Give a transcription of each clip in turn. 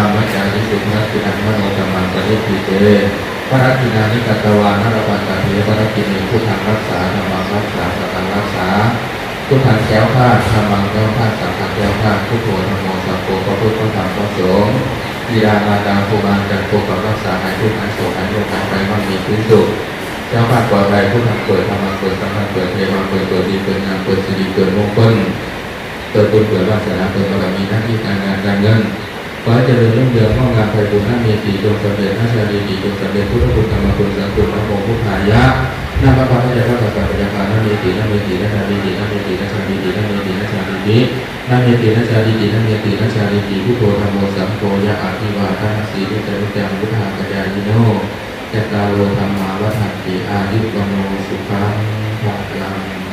รรมจาริสุนัสสินังมโนกรรมังปริปิเตพระรัตินานิกตวานรปันตาเทพระกินีพุทธังรักษาธรรมังรักษาสังฆังรักษาพุทธังแก้วข้าธรรมังแก้วข้าสังฆังแก้วข้าพุทโธธรรมสังโฆพระพุทธพระธรรมพระสงฆ์บิดามาดาภูมารจันโกกับรักษาหายทุกข์หายโศกหายโรคหายไปมั่งมีพื้นสุขเจ้าข้าปลอดภัยพุทธังเปิดธรรมังเปิดสังฆังเปิดเทวังเปิดเปิดดีเปิดงามเปิดสิริเปิดมงคลเปิดบุญเปิดวาสนาเปิดบารมีหน้าที่การงานการเงิน ขอให้เจริญรุ่งเรืองงองามไปบุญหน้ามีสีจงสำเร็จหน้าชาลีดีจงสำเร็จพุทธคุณธรรมคุณสังคุณพระโมพุทธายะนาพระพระเจ้าพระสัพพะยาคานามีตินามีตินาชาลีตินามีตินาชาลีตินามีตินาชาลีตินามีตินาชาลีตินามีตินาชาลีติพุทโธธรรมโมสังโฆยะอาภิวาทนาสีวิจารุจังพุทธากัจจายิโนจัตตารโลธรรมาวัฏันติอายุวโนสุขังภะลัง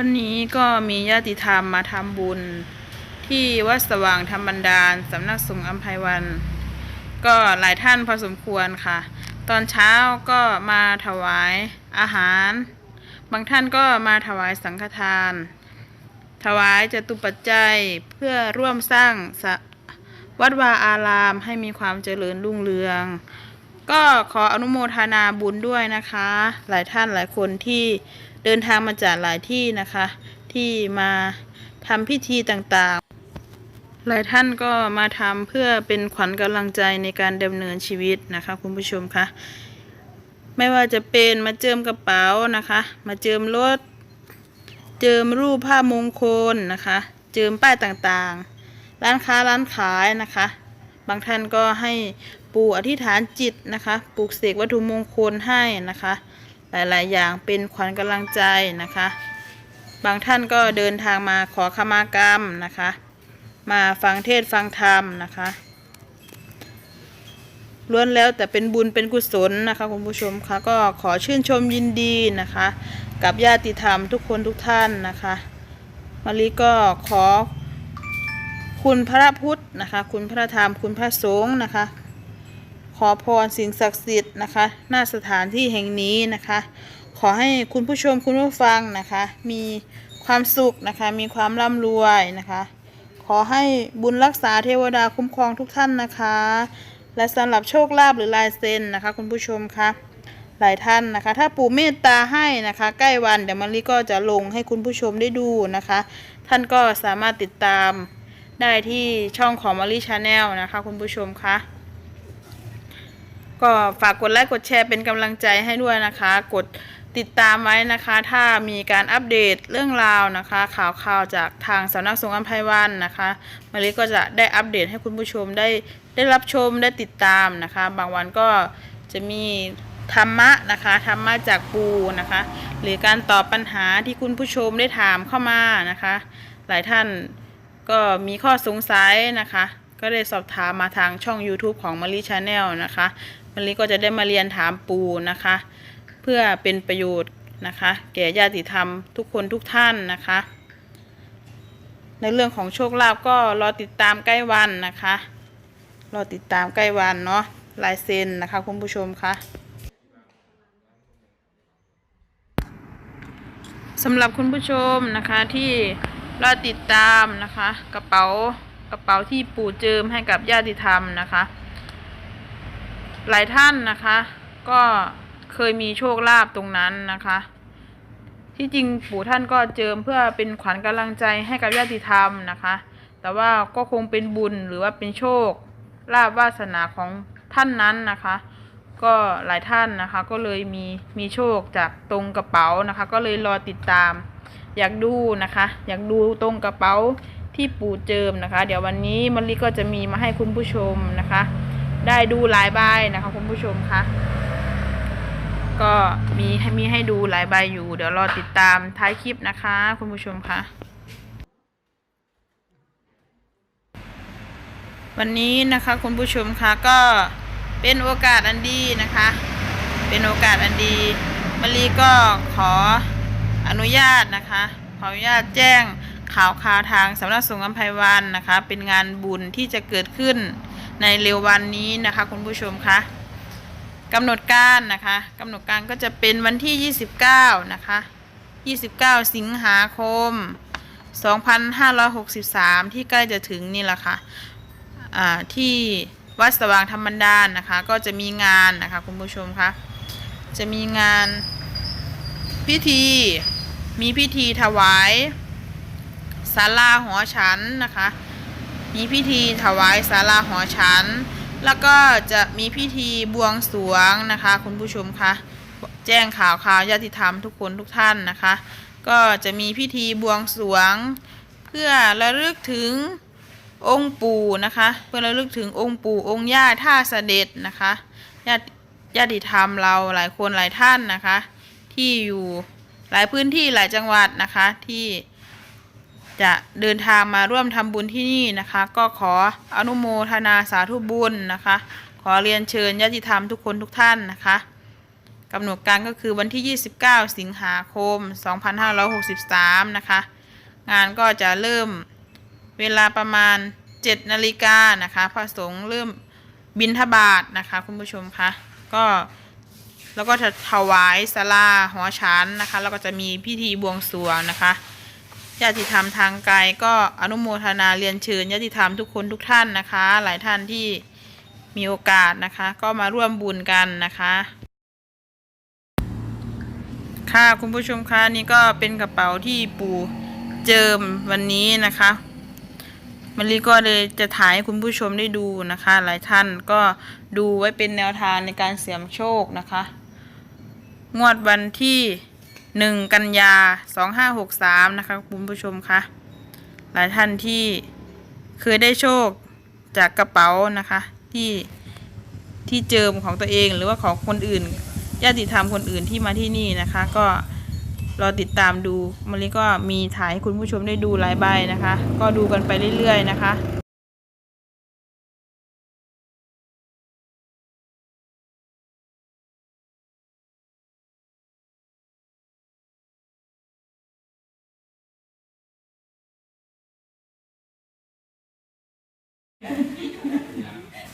วันนี้ก็มีญาติธรรมมาทำบุญ ที่วัดสว่างธรรมบันดาลสำนักสงฆ์อัมภัยวัน ก็หลายท่านพอสมควรค่ะ ตอนเช้าก็มาถวายอาหาร บางท่านก็มาถวายสังฆทาน ถวายจตุปัจจัยเพื่อร่วมสร้างวัดวาอารามให้มีความเจริญรุ่งเรือง ก็ขออนุโมทนาบุญด้วยนะคะ หลายท่านหลายคนที่ เดินทางมาจากหลายที่นะคะ ที่มาทำพิธีต่างๆ หลายท่านก็มาทำเพื่อเป็นขวัญกำลังใจในการดำเนินชีวิตนะคะ คุณผู้ชมคะไม่ว่าจะเป็นมาเจิมกระเป๋านะคะ มาเจิมรถ เจิมรูปภาพมงคลนะคะ เจิมป้ายต่างๆ ร้านค้าร้านขายนะคะ บางท่านก็ให้ปู่อธิษฐานจิตนะคะ ปลูกเสกวัตถุมงคลให้นะคะ หลาย ๆ อย่างเป็นขวัญกำลังใจนะคะ บางท่านก็เดินทางมาขอขมากรรมนะคะ มาฟังเทศฟังธรรมนะคะล้วนแล้วแต่เป็นบุญเป็นกุศลนะคะคุณผู้ชมคะก็ขอชื่นชมยินดีนะคะ กับญาติธรรมทุกคนทุกท่านนะคะมารีก็ขอคุณพระพุทธนะคะ คุณพระธรรมคุณพระสงฆ์นะคะ ขอพรสิ่งศักดิ์สิทธิ์นะคะหน้าสถานที่แห่งนี้นะคะ ขอให้คุณผู้ชมคุณผู้ฟังนะคะ มีความสุขนะคะ มีความร่ำรวยนะคะ ขอให้บุญรักษาเทวดาคุ้มครองทุกท่านนะคะ และสำหรับโชคลาภหรือลายเซ็นนะคะ คุณผู้ชมคะหลายท่านนะคะ ถ้าปู่เมตตาให้นะคะ ใกล้วันเดี๋ยวมารีก็จะลงให้คุณผู้ชมได้ดูนะคะ ท่านก็สามารถติดตามได้ที่ช่องของมารีชาแนลนะคะ คุณผู้ชมคะ ก็ฝากกดไลค์กดแชร์เป็นกำลังใจให้ด้วยนะคะ กดติดตามไว้นะคะ ถ้ามีการอัปเดตเรื่องราวนะคะ ข่าวข่าวจากทางสำนักสงฆ์อัมภัยวันนะคะมาริก็จะได้อัปเดตให้คุณผู้ชมได้ได้รับชมได้ติดตามนะคะ บางวันก็จะมีธรรมะนะคะธรรมะจากปูนะคะ หรือการตอบปัญหาที่คุณผู้ชมได้ถามเข้ามานะคะ หลายท่านก็มีข้อสงสัยนะคะ ก็ได้สอบถามมาทางช่อง YouTube ของมารีชาแนลนะคะ มารีก็จะได้มาเรียนถามปูนะคะ เพื่อเป็นประโยชน์นะคะ แก่ญาติธรรมทุกคนทุกท่านนะคะ ในเรื่องของโชคลาภก็รอติดตามใกล้วันนะคะรอติดตามใกล้วันเนาะลายเซ็นนะคะคุณผู้ชมคะสำหรับคุณผู้ชมนะคะที่รอติดตามนะคะ กระเป๋ากระเป๋าที่ปู่เจิมให้กับญาติธรรมนะคะ หลายท่านนะคะ ก็เคยมีโชคลาภตรงนั้นนะคะ ที่จริงปู่ท่านก็เจิมเพื่อเป็นขวัญกำลังใจให้กับญาติธรรมนะคะ แต่ว่าก็คงเป็นบุญหรือว่าเป็นโชคลาภวาสนาของท่านนั้นนะคะ ก็หลายท่านนะคะ ก็เลยมีมีโชคจากตรงกระเป๋านะคะ ก็เลยรอติดตาม อยากดูนะคะ อยากดูตรงกระเป๋าที่ปู่เจิมนะคะ เดี๋ยววันนี้มะลิก็จะมีมาให้คุณผู้ชมนะคะ ได้ดูหลายใบนะคะคุณผู้ชมคะก็มีให้มีให้ดูหลายใบอยู่ เดี๋ยวรอติดตามท้ายคลิปนะคะ คุณผู้ชมคะวันนี้นะคะคุณผู้ชมคะก็เป็นโอกาสอันดีนะคะ เป็นโอกาสอันดีมะลิก็ขออนุญาตนะคะ ขออนุญาตแจ้งข่าวข่าวทางสำนักสงฆ์อัมไพวันนะคะ เป็นงานบุญที่จะเกิดขึ้น ในเร็ววันนี้นะคะคุณผู้ชมคะกำหนดการนะคะกำหนดการก็จะเป็นวันที่ 29 นะคะ 29 สิงหาคม 2563 ที่ใกล้จะถึงนี่แหละค่ะอ่าที่วัดสว่างธรรมดานนะคะ ก็จะมีงานนะคะคุณผู้ชมคะจะมีงานพิธีมีพิธีถวายศาลาหอฉันนะคะ มีพิธีถวายศาลาหอฉัน แล้วก็จะมีพิธีบวงสรวงนะคะ คุณผู้ชมคะแจ้งข่าวข่าวญาติธรรมทุกคนทุกท่านนะคะ ก็จะมีพิธีบวงสรวง เพื่อระลึกถึงองค์ปู่นะคะ เพื่อระลึกถึงองค์ปู่องค์ย่าท่าเสด็จนะคะญาติญาติธรรมเราหลายคนหลายท่านนะคะ ที่อยู่หลายพื้นที่หลายจังหวัดนะคะที่ จะเดินทางมาร่วมทำบุญที่นี่นะคะ ก็ขออนุโมทนาสาธุบุญนะคะ ขอเรียนเชิญญาติธรรมทุกคนทุกท่านนะคะกำหนดการก็คือวันที่ 29 สิงหาคม 2563 นะคะ งานก็จะเริ่มเวลาประมาณ 7 นาฬิกานะคะพระสงฆ์เริ่มบินทบาทนะคะ คุณผู้ชมคะก็แล้วก็จะถวายสลาหอฉันนะคะ แล้วก็จะมีพิธีบวงสรวงนะคะ ญาติธรรมทางไกลก็อนุโมทนาเรียนเชิญญาติธรรมทุกคนทุกท่านนะคะ หลายท่านที่มีโอกาสนะคะ ก็มาร่วมบุญกันนะคะ ค่ะคุณผู้ชมคะนี่ก็เป็นกระเป๋าที่ปู่เจิมวันนี้นะคะมะลิก็เลยจะถ่ายให้คุณผู้ชมได้ดูนะคะ หลายท่านก็ดูไว้เป็นแนวทางในการเสี่ยงโชคนะคะ งวดวันที่ หนึ่งกันยาสองห้าหกสามนะคะคุณผู้ชมคะหลายท่านที่เคยได้โชคจากกระเป๋านะคะที่ที่เจิมของตัวเองหรือว่าของคนอื่นญาติธรรมคนอื่นที่มาที่นี่นะคะ ก็รอติดตามดูมะลิก็มีถ่ายให้คุณผู้ชมได้ดูหลายใบนะคะ ก็ดูกันไปเรื่อยๆนะคะ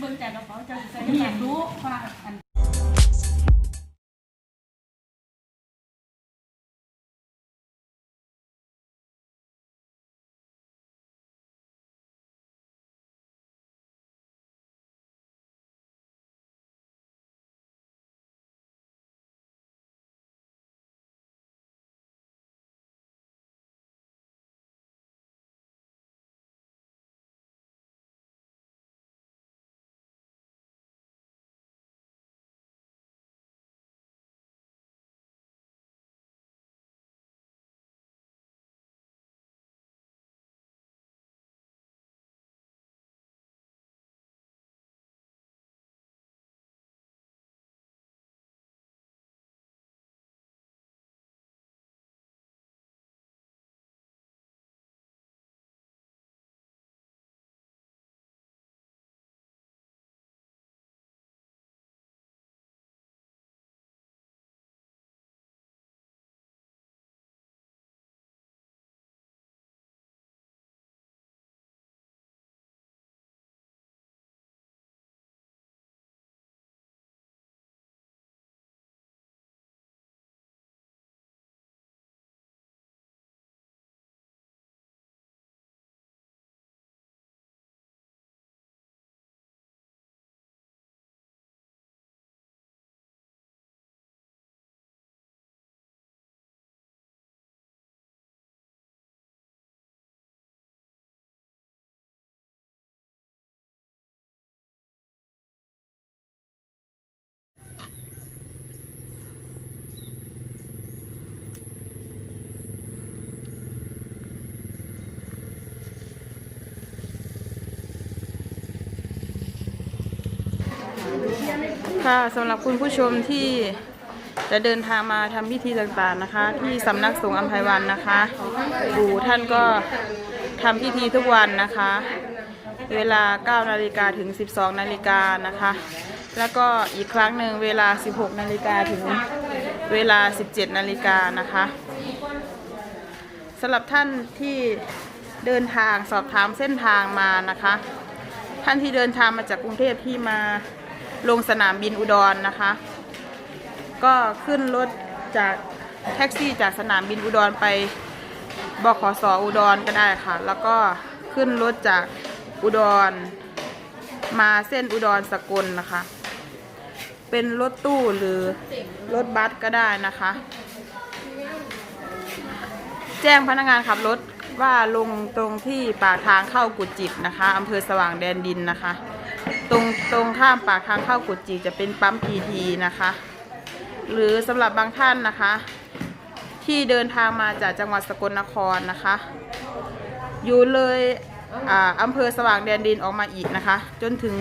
เบิ่งจากกระเป๋าจะใส่อยากรู้ว่าอัน ค่ะสำหรับคุณผู้ชมที่จะเดินทางมาทำพิธีต่างๆนะคะ ที่สำนักสงฆ์อัมพวันนะคะปู่ท่านก็ทำพิธีทุกวันนะคะ เวลา 9 นาฬิกาถึง 12 นาฬิกานะคะ แล้วก็อีกครั้งหนึ่งเวลา 16 นาฬิกาถึงเวลา 17 นาฬิกานะคะสำหรับท่านที่เดินทางสอบถามเส้นทางมานะคะ ท่านที่เดินทางมาจากกรุงเทพที่มา ลงสนามบินอุดรนะคะ ก็ขึ้นรถจากแท็กซี่จากสนามบินอุดรไปบขสออุดรก็ได้ค่ะ แล้วก็ขึ้นรถจากอุดร มาเส้นอุดรสกลนะคะ เป็นรถตู้หรือรถบัสก็ได้นะคะ แจ้งพนักงานขับรถว่าลงตรงที่ปากทางเข้ากุจิตนะคะอำเภอสว่างแดนดินนะคะ ตรงตรงข้ามปากทางเข้ากุจิจะเป็นปั๊มพีทีนะคะ หรือสำหรับบางท่านนะคะ ที่เดินทางมาจากจังหวัดสกลนครนะคะ อยู่เลยอ่าอำเภอสว่างแดนดินออกมาอีกนะคะ จนถึง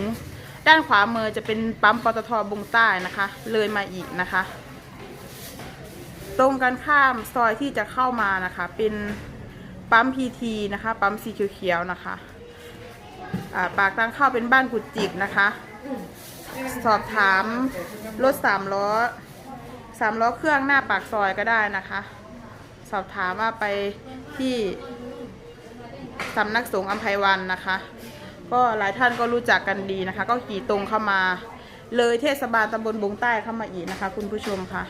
ด้านขวามือจะเป็นปั๊มปตทบุงใต้นะคะ เลยมาอีกนะคะ ตรงกันข้ามซอยที่จะเข้ามานะคะ เป็นปั๊มพีทีนะคะ ปั๊มสีเขียวๆนะคะ ปากทางเข้าเป็นบ้านกุจิกนะคะ สอบถามรถสามล้อสามล้อเครื่องหน้าปากซอยก็ได้นะคะ สอบถามว่าไปที่สำนักสงฆ์อัมไพวันนะคะ ก็หลายท่านก็รู้จักกันดีนะคะ ก็ขี่ตรงเข้ามา เลยเทศบาลตำบลบงใต้เข้ามาอีกนะคะ คุณผู้ชมค่ะ